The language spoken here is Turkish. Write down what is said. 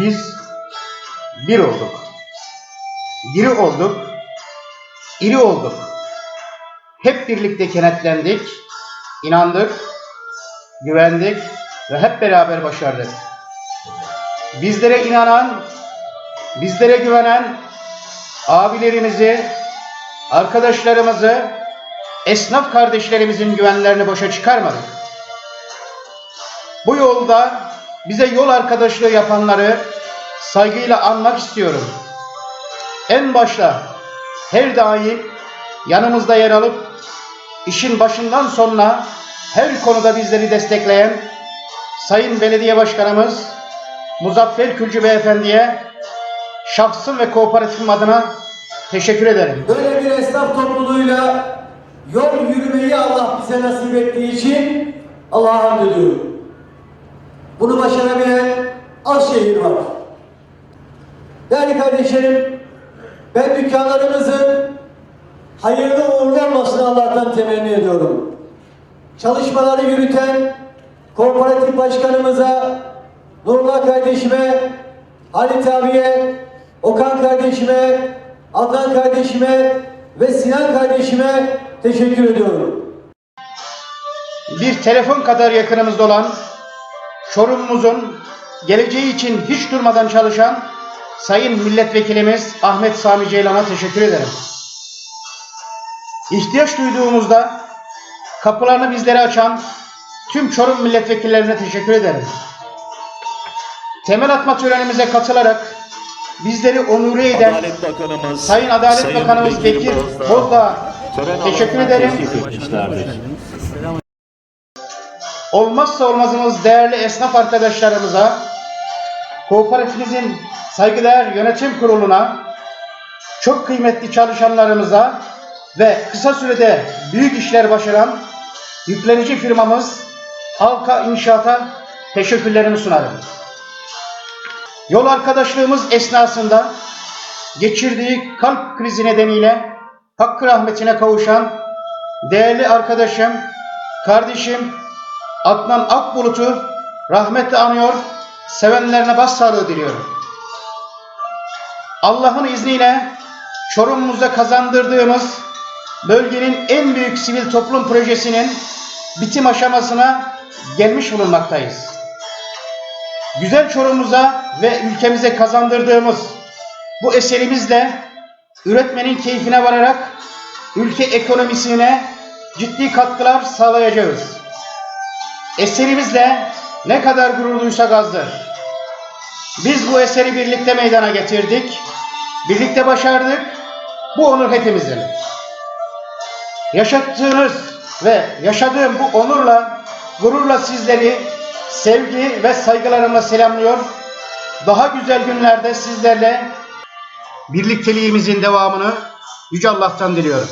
Biz bir olduk. Diri olduk. iri olduk. Hep birlikte kenetlendik. inandık, güvendik ve hep beraber başardık. Bizlere inanan, bizlere güvenen abilerimizi, arkadaşlarımızı, esnaf kardeşlerimizin güvenlerini boşa çıkarmadık. Bu yolda bize yol arkadaşlığı yapanları saygıyla anmak istiyorum. En başta her daim yanımızda yer alıp işin başından sonuna her konuda bizleri destekleyen Sayın Belediye Başkanımız Muzaffer Külcü Beyefendi'ye şahsım ve kooperatifim adına teşekkür ederim. Böyle bir esnaf topluluğuyla yol yürümeyi Allah bize nasip ettiği için Allah'a hamd ediyorum. Bunu başarabilen az şehir var. Değerli kardeşlerim, ben dükkanlarımızın hayırlı uğurlu olmasını Allah'tan temenni ediyorum. Çalışmaları yürüten kooperatif başkanımıza, Nurullah kardeşime, Halit abiye, Okan kardeşime, Adnan kardeşime ve Sinan kardeşime teşekkür ediyorum. Bir telefon kadar yakınımızda olan Çorum'umuzun geleceği için hiç durmadan çalışan Sayın Milletvekilimiz Ahmet Sami Ceylan'a teşekkür ederim. İhtiyaç duyduğumuzda kapılarını bizlere açan tüm Çorum milletvekillerine teşekkür ederim. Temel atma törenimize katılarak bizleri onure eden Adalet Bakanımız Sayın Adalet Bakanımız Bekir Bozdağ teşekkür ederim. Olmazsa olmazımız değerli esnaf arkadaşlarımıza, kooperatifimizin saygıdeğer yönetim kuruluna, çok kıymetli çalışanlarımıza ve kısa sürede büyük işler başaran yüklenici firmamız Halka İnşaat'a teşekkürlerimi sunarım. Yol arkadaşlığımız esnasında geçirdiği kalp krizi nedeniyle hakkı rahmetine kavuşan değerli arkadaşım, kardeşim Adnan Akbulut'u rahmetle anıyor, sevenlerine başsağlığı diliyorum. Allah'ın izniyle Çorum'umuza kazandırdığımız bölgenin en büyük sivil toplum projesinin bitim aşamasına gelmiş bulunmaktayız. Güzel Çorum'umuza ve ülkemize kazandırdığımız bu eserimizle üretmenin keyfine vararak ülke ekonomisine ciddi katkılar sağlayacağız. Eserimizle ne kadar gurur duysak azdır. Biz bu eseri birlikte meydana getirdik. Birlikte başardık. Bu onur hepimizin. Yaşattığınız ve yaşadığım bu onurla, gururla sizleri sevgi ve saygılarımla selamlıyor. Daha güzel günlerde sizlerle birlikteliğimizin devamını Yüce Allah'tan diliyorum.